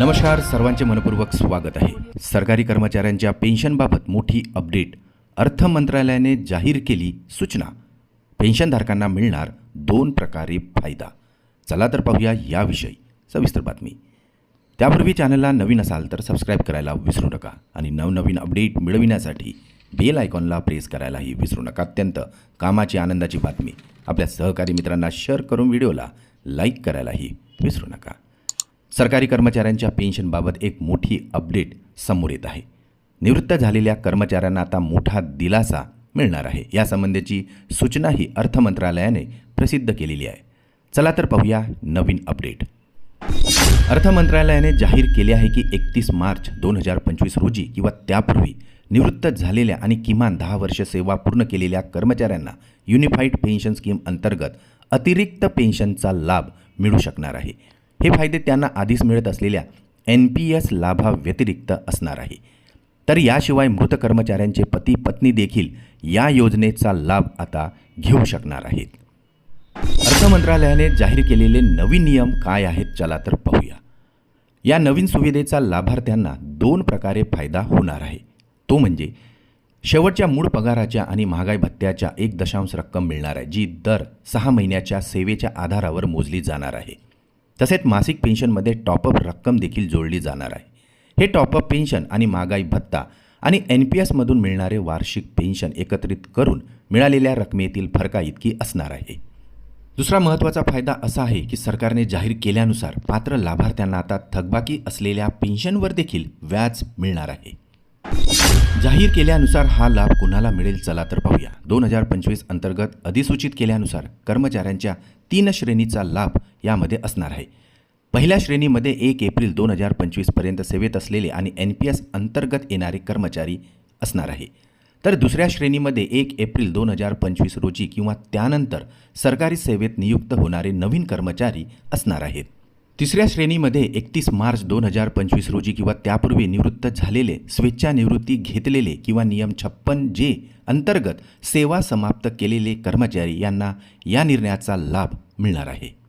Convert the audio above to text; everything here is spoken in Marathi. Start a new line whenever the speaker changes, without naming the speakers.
नमस्कार सर्वांचे मनपूर्वक स्वागत आहे. सरकारी कर्मचाऱ्यांच्या पेन्शनबाबत मोठी अपडेट. अर्थ मंत्रालयाने जाहीर केली सूचना. पेन्शनधारकांना मिळणार दोन प्रकारे फायदा. चला तर पाहूया याविषयी सविस्तर बातमी. त्यापूर्वी चॅनलला नवीन असाल तर सबस्क्राईब करायला विसरू नका आणि नवनवीन अपडेट मिळविण्यासाठी बेल आयकॉनला प्रेस करायलाही विसरू नका. अत्यंत कामाची आनंदाची बातमी. आपल्या सहकारी मित्रांना शेअर करून व्हिडिओला लाईक करायलाही विसरू नका. सरकारी कर्मचाऱ्यांच्या पेन्शनबाबत एक मोठी अपडेट समोर येत आहे. निवृत्त झालेल्या कर्मचाऱ्यांना आता मोठा दिलासा मिळणार आहे. यासंबंधीची सूचनाही अर्थ मंत्रालयाने प्रसिद्ध केलेली आहे. चला तर पाहूया नवीन अपडेट अर्थ मंत्रालयाने जाहीर केले आहे की एकतीस मार्च दोन हजार पंचवीस रोजी किंवा त्यापूर्वी निवृत्त झालेल्या आणि किमान दहा वर्ष सेवा पूर्ण केलेल्या कर्मचाऱ्यांना युनिफाईड पेन्शन स्कीम अंतर्गत अतिरिक्त पेन्शनचा लाभ मिळू शकणार आहे. हे फायदे त्यांना आधीच मिळत असलेल्या एन पी एस लाभाव्यतिरिक्त असणार आहे. तर याशिवाय मृत कर्मचाऱ्यांचे पती पत्नी देखील या योजनेचा लाभ आता घेऊ शकणार आहेत. अर्थ मंत्रालयाने जाहीर केलेले नवीन नियम काय आहेत चला तर पाहूया. या नवीन सुविधेचा लाभार्थ्यांना दोन प्रकारे फायदा होणार आहे. तो म्हणजे शेवटच्या मूळ पगाराच्या आणि महागाई भत्त्याच्या एक दशांश रक्कम मिळणार आहे जी दर सहा महिन्याच्या सेवेच्या आधारावर मोजली जाणार आहे. तसेच मासिक पेन्शनमध्ये टॉपअप रक्कम देखील जोडली जाणार आहे. हे टॉपअप पेन्शन आणि महागाई भत्ता आणि एन पी एसमधून मिळणारे वार्षिक पेन्शन एकत्रित करून मिळालेल्या रकमेतील फरकाइतकी असणार आहे. दुसरा महत्त्वाचा फायदा असा आहे की सरकारने जाहीर केल्यानुसार पात्र लाभार्थ्यांना आता थकबाकी असलेल्या पेन्शनवर देखील व्याज मिळणार आहे. जाहीर केल्यानुसार हा लाभ कुणाला मिळेल चला तर पाहूया. दोन हजार पंचवीस अंतर्गत अधिसूचित केल्यानुसार कर्मचाऱ्यांच्या तीन श्रेणीचा लाभ यामध्ये असणार आहे. पहिल्या श्रेणीमध्ये एक एप्रिल दोन हजार पंचवीसपर्यंत सेवेत असलेले आणि एन पी एस अंतर्गत येणारे कर्मचारी असणार आहे. तर दुसऱ्या श्रेणीमध्ये एक एप्रिल दोन हजार पंचवीस रोजी किंवा त्यानंतर सरकारी सेवेत नियुक्त होणारे नवीन कर्मचारी असणार आहेत. तिसऱ्या श्रेणीमध्ये एकतीस मार्च दोन हजार पंचवीस रोजी किंवा त्यापूर्वी निवृत्त झालेले स्वेच्छानिवृत्ती घेतलेले किंवा नियम छप्पन जे अंतर्गत सेवा समाप्त केलेले कर्मचारी यांना या निर्णयाचा लाभ मिळणार आहे.